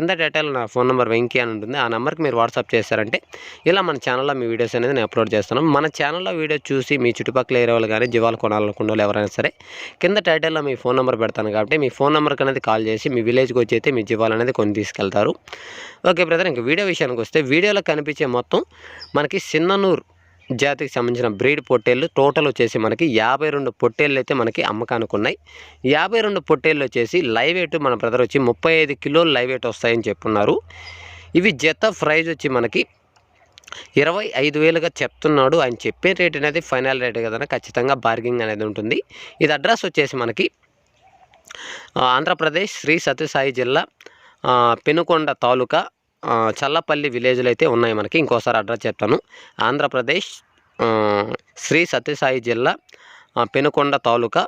కింద డేటాలో నా ఫోన్ నెంబర్ వెంకీ అని ఉంటుంది. ఆ నెంబర్కి మీరు వాట్సాప్ చేశారంటే ఇలా మన ఛానల్లో మీ వీడియోస్ అనేది నేను అప్లోడ్ చేస్తాను మన ఛానల్లో వీడియో చూసి మీ చుట్టుపక్కల ఏరే వాళ్ళు కానీ జీవాలు కొనాలనుకున్న వాళ్ళు ఎవరైనా సరే కింద టైటిల్లో మీ ఫోన్ నెంబర్ పెడతాను కాబట్టి మీ ఫోన్ నెంబర్కి అనేది కాల్ చేసి మీ విలేజ్కి వచ్చి అయితే మీ జీవాలు అనేది కొని తీసుకెళ్తారు. ఓకే బ్రదర్ ఇంకా వీడియో విషయానికి వస్తే వీడియోలో కనిపించే మొత్తం మనకి సిన్ననూరు జాతికి సంబంధించిన బ్రీడ్ పొట్టేళ్ళు టోటల్ వచ్చేసి మనకి యాభై రెండు పొట్టేళ్ళు అయితే మనకి అమ్మకానికి ఉన్నాయి. యాభై రెండు పొట్టేళ్ళు వచ్చేసి లైవ్ వెయిట్ మన బ్రదర్ వచ్చి ముప్పై ఐదు కిలోలు లైవ్ వెయిట్ వస్తాయని చెప్పున్నారు. ఇవి జత ప్రైజ్ వచ్చి మనకి ఇరవై ఐదు వేలుగా చెప్తున్నాడు. ఆయన చెప్పే రేట్ అనేది ఫైనల్ రేట్ కదా ఖచ్చితంగా బార్గింగ్ అనేది ఉంటుంది. ఇది అడ్రస్ వచ్చేసి మనకి ఆంధ్రప్రదేశ్ శ్రీ సత్యసాయి జిల్లా పెనుకొండ తాలూకా చల్లపల్లి విలేజ్లో అయితే ఉన్నాయి మనకి. ఇంకోసారి అడ్రస్ చెప్తాను. ఆంధ్రప్రదేశ్ శ్రీ సత్యసాయి జిల్లా పెనుకొండ తాలూకా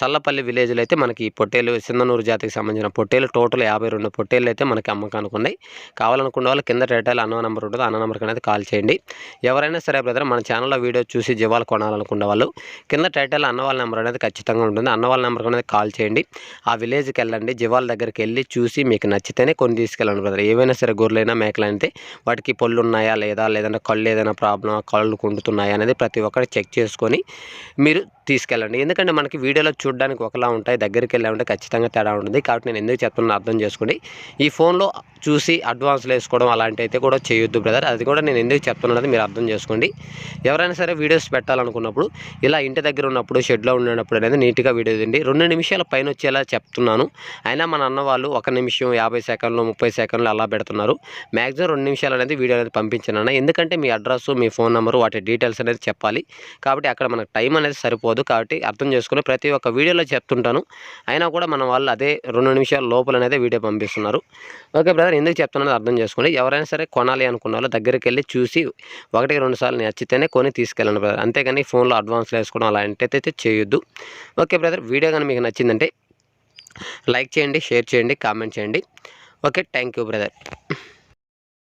చల్లపల్లి విలేజ్లో అయితే మనకి పొట్టేలు సింధనూరు జాతికి సంబంధించిన పొట్టేలు టోటల్ యాభై రెండు పొట్టేలు అయితే మనకి అమ్మకానికి ఉన్నాయి కావాలనుకున్న వాళ్ళు కింద టైటైల్ అన్న నెంబర్ ఉంటుంది అన్న నెంబర్కి అనేది కాల్ చేయండి. ఎవరైనా సరే బ్రదర్ మన ఛానల్లో వీడియో చూసి జీవాలు కొనాలనుకున్న వాళ్ళు కింద టైటైల్ అన్న వాళ్ళ నెంబర్ అనేది ఖచ్చితంగా ఉంటుంది అన్న వాళ్ళ నెంబర్కి అనేది కాల్ చేయండి. ఆ విలేజ్కి వెళ్ళండి జీవాల దగ్గరికి వెళ్ళి చూసి మీకు నచ్చితేనే కొన్ని తీసుకెళ్ళండి బ్రదర్. ఏవైనా సరే గొర్రెలైనా మేకలైతే వాటికి పళ్ళు ఉన్నాయా లేదా లేదంటే కళ్ళు ఏదైనా ప్రాబ్లం కళ్ళు కుంటున్నాయా అనేది ప్రతి ఒక్కటి చెక్ చేసుకొని మీరు it తీసుకెళ్ళండి. ఎందుకంటే మనకి వీడియోలో చూడడానికి ఒకలా ఉంటాయి దగ్గరికి వెళ్ళామంటే ఖచ్చితంగా తేడా ఉంటుంది. కాబట్టి నేను ఎందుకు చెప్తున్నా అర్థం చేసుకోండి. ఈ ఫోన్లో చూసి అడ్వాన్స్లు వేసుకోవడం అలాంటి అయితే కూడా చేయొద్దు బ్రదర్. అది కూడా నేను ఎందుకు చెప్తున్నది మీరు అర్థం చేసుకోండి. ఎవరైనా సరే వీడియోస్ పెట్టాలనుకున్నప్పుడు ఇలా ఇంటి దగ్గర ఉన్నప్పుడు షెడ్లో ఉండేటప్పుడు అనేది నీట్గా వీడియో తిండి రెండు నిమిషాల పైన వచ్చేలా చెప్తున్నాను. అయినా మన అన్న వాళ్ళు ఒక నిమిషం యాభై సెకండ్లు ముప్పై సెకండ్లు అలా పెడుతున్నారు. మ్యాక్సిమం రెండు నిమిషాలు అనేది వీడియో అనేది పంపించాను ఎందుకంటే మీ అడ్రస్ మీ ఫోన్ నెంబర్ వాటి డీటెయిల్స్ అనేది చెప్పాలి. కాబట్టి అక్కడ మనకు టైం అనేది సరిపోదు. కాబట్టి అర్థం చేసుకుని ప్రతి ఒక్క వీడియోలో చెప్తుంటాను. అయినా కూడా మన వాళ్ళు అదే రెండు నిమిషాల లోపలనేది వీడియో పంపిస్తున్నారు. ఓకే బ్రదర్ ఎందుకు చెప్తున్నది అర్థం చేసుకోండి ఎవరైనా సరే కొనాలి అనుకున్న వాళ్ళు దగ్గరికి వెళ్ళి చూసి ఒకటికి రెండు సార్లు నచ్చితేనే కొని తీసుకెళ్ళండి బ్రదర్. అంతేగాని ఫోన్లో అడ్వాన్స్లో వేసుకోవడం అలాంటి అయితే చేయొద్దు. ఓకే బ్రదర్ వీడియో కానీ మీకు నచ్చిందంటే లైక్ చేయండి షేర్ చేయండి కామెంట్ చేయండి. Okay thank you brother.